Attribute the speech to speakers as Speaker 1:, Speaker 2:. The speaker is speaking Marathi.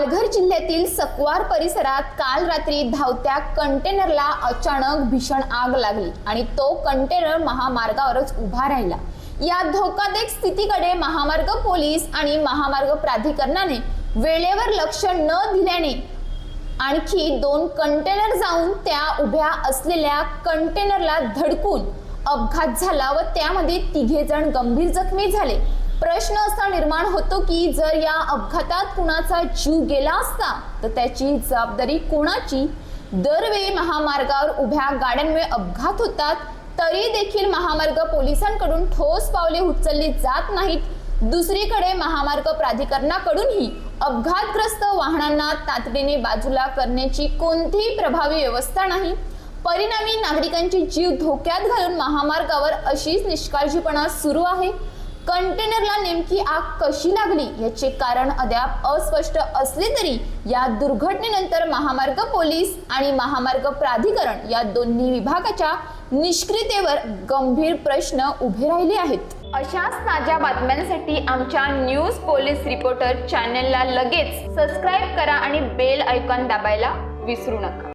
Speaker 1: पालघर जिल्ह्यातील सकवार परिसरात काल रात्री धावत्या कंटेनरला अचानक भीषण आग लागली आणि तो कंटेनर महामार्गावरच उभा राहिला. या धोकादायक स्थितीकडे महामार्ग पोलीस आणि महामार्ग प्राधिकरणाने वेळेवर लक्ष न दिल्याने आणखी दोन कंटेनर जाऊन त्या उभ्या असलेल्या कंटेनरला धडकून अपघात झाला व त्यामध्ये तिघे जण गंभीर जखमी झाले. प्रश्न असा निर्माण होतो की जर या अपघातात कुणाचा जीव गेला असता तर त्याची जबाबदारी कोणाची? दरवेळी महामार्गावर उभ्या गाड्यांमुळे अपघात होतात तरी देखील महामार्ग पोलिसांकडून ठोस पावले उचलली जात नाहीत. दुसरीकडे महामार्ग प्राधिकरणाकडूनही अपघातग्रस्त वाहनांना तातडीने बाजूला करण्याची कोणतीही प्रभावी व्यवस्था नाही. परिणामी नागरिकांची जीव धोक्यात घालून महामार्गावर अशीच निष्काळजीपणा सुरू आहे. कंटेनरला नेमकी आग कशी लागली याचे कारण अद्याप अस्पष्ट असले तरी या दुर्घटनेनंतर महामार्ग पोलीस आणि महामार्ग प्राधिकरण या दोन्ही विभागाच्या निष्क्रियतेवर गंभीर प्रश्न उभे राहिले आहेत. अशाच ताज्या बातम्यांसाठी आमच्या न्यूज पोलीस रिपोर्टर चॅनलला लगेच सबस्क्राईब करा आणि बेल ऐकॉन दाबायला विसरू नका.